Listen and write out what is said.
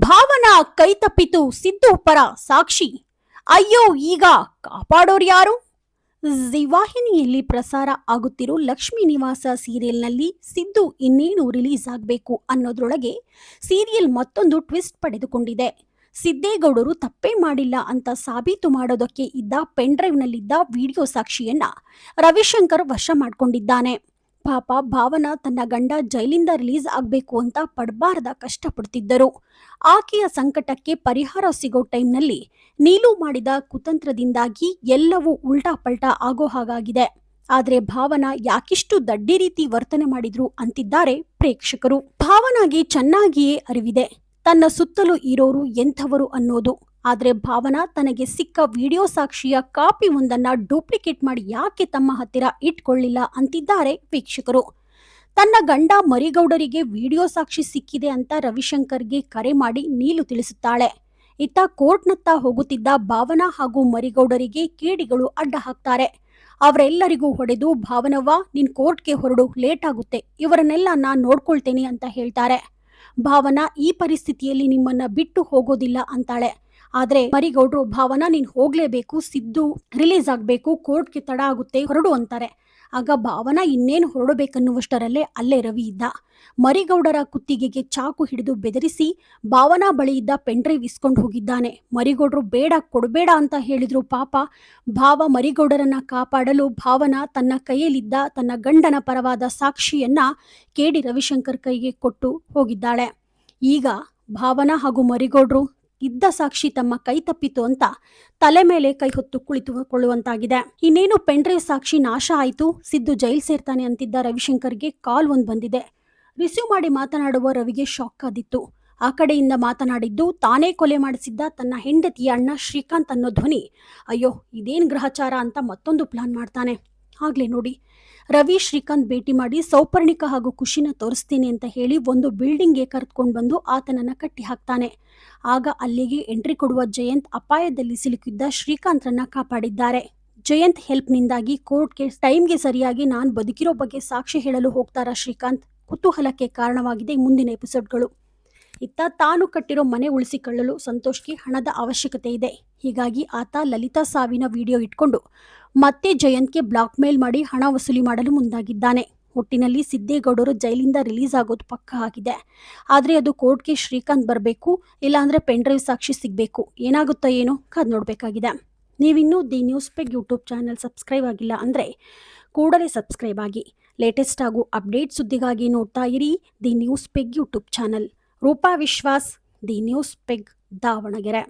ಭಾವನಾ ಕೈತಪ್ಪಿತು ಸಿದ್ದು ಪರ ಸಾಕ್ಷಿ. ಅಯ್ಯೋ, ಈಗ ಕಾಪಾಡೋರು ಯಾರು? ಜಿವಾಹಿನಿಯಲ್ಲಿ ಪ್ರಸಾರ ಆಗುತ್ತಿರೋ ಲಕ್ಷ್ಮೀ ನಿವಾಸ ಸೀರಿಯಲ್ನಲ್ಲಿ ಸಿದ್ದು ಇನ್ನೇನು ರಿಲೀಸ್ ಆಗಬೇಕು ಅನ್ನೋದ್ರೊಳಗೆ ಸೀರಿಯಲ್ ಮತ್ತೊಂದು ಟ್ವಿಸ್ಟ್ ಪಡೆದುಕೊಂಡಿದೆ. ಸಿದ್ದೇಗೌಡರು ತಪ್ಪೇ ಮಾಡಿಲ್ಲ ಅಂತ ಸಾಬೀತು ಮಾಡೋದಕ್ಕೆ ಇದ್ದ ಪೆನ್ಡ್ರೈವ್ನಲ್ಲಿದ್ದ ವಿಡಿಯೋ ಸಾಕ್ಷಿಯನ್ನ ರವಿಶಂಕರ್ ವಶ ಮಾಡಿಕೊಂಡಿದ್ದಾನೆ. ಪಾಪ ಭಾವನ ತನ್ನ ಗಂಡ ಜೈಲಿಂದ ರಿಲೀಸ್ ಆಗಬೇಕು ಅಂತ ಪಡಬಾರದ ಕಷ್ಟಪಡ್ತಿದ್ದರು. ಆಕೆಯ ಸಂಕಟಕ್ಕೆ ಪರಿಹಾರ ಸಿಗೋ ಟೈಮ್ನಲ್ಲಿ ನೀಲು ಮಾಡಿದ ಕುತಂತ್ರದಿಂದಾಗಿ ಎಲ್ಲವೂ ಉಲ್ಟಾ ಪಲ್ಟಾ ಆಗೋ ಹಾಗಾಗಿದೆ. ಆದರೆ ಭಾವನಾ ಯಾಕಿಷ್ಟು ದಡ್ಡಿ ರೀತಿ ವರ್ತನೆ ಮಾಡಿದ್ರು ಅಂತಿದ್ದಾರೆ ಪ್ರೇಕ್ಷಕರು. ಭಾವನಾಗೆ ಚೆನ್ನಾಗಿಯೇ ಅರಿವಿದೆ. ತನ್ನ ಸುತ್ತಲೂ ಇರೋರು ಎಂಥವರು ಅನ್ನೋದು. ಆದ್ರೆ ಭಾವನಾ ತನಗೆ ಸಿಕ್ಕ ವಿಡಿಯೋ ಸಾಕ್ಷಿಯ ಕಾಪಿ ಒಂದನ್ನು ಡೂಪ್ಲಿಕೇಟ್ ಮಾಡಿ ಯಾಕೆ ತಮ್ಮ ಹತ್ತಿರ ಇಟ್ಕೊಳ್ಳಿಲ್ಲ ಅಂತಿದ್ದಾರೆ ವೀಕ್ಷಕರು. ತನ್ನ ಗಂಡ ಮರಿಗೌಡರಿಗೆ ವಿಡಿಯೋ ಸಾಕ್ಷಿ ಸಿಕ್ಕಿದೆ ಅಂತ ರವಿಶಂಕರ್ಗೆ ಕರೆ ಮಾಡಿ ನೀಲು ತಿಳಿಸುತ್ತಾಳೆ. ಇತ್ತ ಕೋರ್ಟ್ನತ್ತ ಹೋಗುತ್ತಿದ್ದ ಭಾವನಾ ಹಾಗೂ ಮರಿಗೌಡರಿಗೆ ಕೇಡಿಗಳು ಅಡ್ಡ ಹಾಕ್ತಾರೆ. ಅವರೆಲ್ಲರಿಗೂ ಹೊಡೆದು, ಭಾವನವ್ವ, ನಿನ್ ಕೋರ್ಟ್ಗೆ ಹೊರಡು ಲೇಟ್ ಆಗುತ್ತೆ ಇವರನ್ನೆಲ್ಲ ನಾನು ನೋಡ್ಕೊಳ್ತೇನೆ ಅಂತ ಹೇಳ್ತಾರೆ. ಭಾವನಾ ಈ ಪರಿಸ್ಥಿತಿಯಲ್ಲಿ ನಿಮ್ಮನ್ನ ಬಿಟ್ಟು ಹೋಗೋದಿಲ್ಲ ಅಂತಾಳೆ. ಆದ್ರೆ ಮರಿಗೌಡ್ರು ಭಾವನ ನೀನ್ ಹೋಗ್ಲೇಬೇಕು, ಸಿದ್ದು ರಿಲೀಸ್ ಆಗ್ಬೇಕು, ಕೋರ್ಟ್ಗೆ ತಡ ಆಗುತ್ತೆ, ಹೊರಡು ಅಂತಾರೆ. ಆಗ ಭಾವನ ಇನ್ನೇನು ಹೊರಡಬೇಕನ್ನುವಷ್ಟರಲ್ಲೇ ಅಲ್ಲೇ ರವಿ ಇದ್ದ. ಮರಿಗೌಡರ ಕುತ್ತಿಗೆಗೆ ಚಾಕು ಹಿಡಿದು ಬೆದರಿಸಿ ಭಾವನಾ ಬಳಿ ಇದ್ದ ಪೆಂಡ್ರೈವ್ ಇಸ್ಕೊಂಡು ಹೋಗಿದ್ದಾನೆ. ಮರಿಗೌಡ್ರು, ಬೇಡ, ಕೊಡಬೇಡ ಅಂತ ಹೇಳಿದ್ರು ಪಾಪ. ಭಾವ ಮರಿಗೌಡರನ್ನ ಕಾಪಾಡಲು ಭಾವನ ತನ್ನ ಕೈಯಲ್ಲಿದ್ದ ತನ್ನ ಗಂಡನ ಪರವಾದ ಸಾಕ್ಷಿಯನ್ನ ಕೆಡಿ ರವಿಶಂಕರ್ ಕೈಗೆ ಕೊಟ್ಟು ಹೋಗಿದ್ದಾಳೆ. ಈಗ ಭಾವನಾ ಹಾಗೂ ಮರಿಗೌಡ್ರು ಇದ್ದ ಸಾಕ್ಷಿ ತಮ್ಮ ಕೈ ತಪ್ಪಿತು ಅಂತ ತಲೆ ಮೇಲೆ ಕೈ ಹೊತ್ತು ಕುಳಿತುಕೊಳ್ಳುವಂತಾಗಿದೆ. ಇನ್ನೇನು ಪೆಂಡ್ರೈವ್ ಸಾಕ್ಷಿ ನಾಶ ಆಯಿತು? ಸಿದ್ದು ಜೈಲ್ ಸೇರ್ತಾನೆ ಅಂತಿದ್ದ ರವಿಶಂಕರ್ಗೆ ಕಾಲ್ ಒಂದು ಬಂದಿದೆ. ರಿಸೀವ್ ಮಾಡಿ ಮಾತನಾಡುವ ರವಿಗೆ ಶಾಕ್ ಆದಿತ್ತು. ಆ ಕಡೆಯಿಂದ ಮಾತನಾಡಿದ್ದು, ತಾನೇ ಕೊಲೆ ಮಾಡಿಸಿದ್ದ ತನ್ನ ಹೆಂಡತಿಯ ಅಣ್ಣ ಶ್ರೀಕಾಂತ್ ಅನ್ನೋ ಧ್ವನಿ. ಅಯ್ಯೋ, ಇದೇನು ಗ್ರಹಚಾರ ಅಂತ ಮತ್ತೊಂದು ಪ್ಲಾನ್ ಮಾಡ್ತಾನೆ. ಆಗ್ಲೇ ನೋಡಿ. ರವಿ ಶ್ರೀಕಾಂತ್ ಭೇಟಿ ಮಾಡಿ ಸೌಪರ್ಣಿಕ ಹಾಗೂ ಖುಷಿನ ತೋರಿಸ್ತೀನಿ ಅಂತ ಹೇಳಿ ಒಂದು ಬಿಲ್ಡಿಂಗ್ಗೆ ಕರೆದುಕೊಂಡು ಬಂದು ಆತನನ್ನ ಕಟ್ಟಿ ಹಾಕ್ತಾನೆ. ಆಗ ಅಲ್ಲಿಗೆ ಎಂಟ್ರಿ ಕೊಡುವ ಜಯಂತ್ ಅಪಾಯದಲ್ಲಿ ಸಿಲುಕಿದ್ದ ಶ್ರೀಕಾಂತ್ರನ್ನ ಕಾಪಾಡಿದ್ದಾರೆ. ಜಯಂತ್ ಹೆಲ್ಪ್ನಿಂದಾಗಿ ಕೋರ್ಟ್ಗೆ ಟೈಮ್ಗೆ ಸರಿಯಾಗಿ ನಾನು ಬದುಕಿರೋ ಬಗ್ಗೆ ಸಾಕ್ಷಿ ಹೇಳಲು ಹೋಗ್ತಾರಾ ಶ್ರೀಕಾಂತ್? ಕುತೂಹಲಕ್ಕೆ ಕಾರಣವಾಗಿದೆ ಮುಂದಿನ ಎಪಿಸೋಡ್ಗಳು. ಇತ್ತ ತಾನು ಕಟ್ಟಿರೋ ಮನೆ ಉಳಿಸಿಕೊಳ್ಳಲು ಸಂತೋಷ್ಗೆ ಹಣದ ಅವಶ್ಯಕತೆ ಇದೆ. ಹೀಗಾಗಿ ಆತ ಲಲಿತಾ ಸಾವಿನ ವಿಡಿಯೋ ಇಟ್ಕೊಂಡು ಮತ್ತೆ ಜಯಂತ್ಗೆ ಬ್ಲಾಕ್ ಮೇಲ್ ಮಾಡಿ ಹಣ ವಸೂಲಿ ಮಾಡಲು ಮುಂದಾಗಿದ್ದಾನೆ. ಒಟ್ಟಿನಲ್ಲಿ ಸಿದ್ದೇಗೌಡರು ಜೈಲಿಂದ ರಿಲೀಸ್ ಆಗೋದು ಪಕ್ಕ ಆಗಿದೆ. ಆದರೆ ಅದು ಕೋರ್ಟ್ಗೆ ಶ್ರೀಕಾಂತ್ ಬರಬೇಕು, ಇಲ್ಲಾಂದರೆ ಪೆನ್ಡ್ರೈವ್ ಸಾಕ್ಷಿ ಸಿಗಬೇಕು. ಏನಾಗುತ್ತೋ ಏನೋ ಕಾದ್ ನೋಡಬೇಕಾಗಿದೆ. ನೀವಿನ್ನೂ the news peg YouTube channel subscribe ಆಗಿಲ್ಲ ಅಂದರೆ ಕೂಡಲೇ ಸಬ್ಸ್ಕ್ರೈಬ್ ಆಗಿ. ಲೇಟೆಸ್ಟ್ ಹಾಗೂ ಅಪ್ಡೇಟ್ ಸುದ್ದಿಗಾಗಿ ನೋಡ್ತಾ ಇರಿ the news peg YouTube channel. Roopa Vishwas the news peg Davanagere.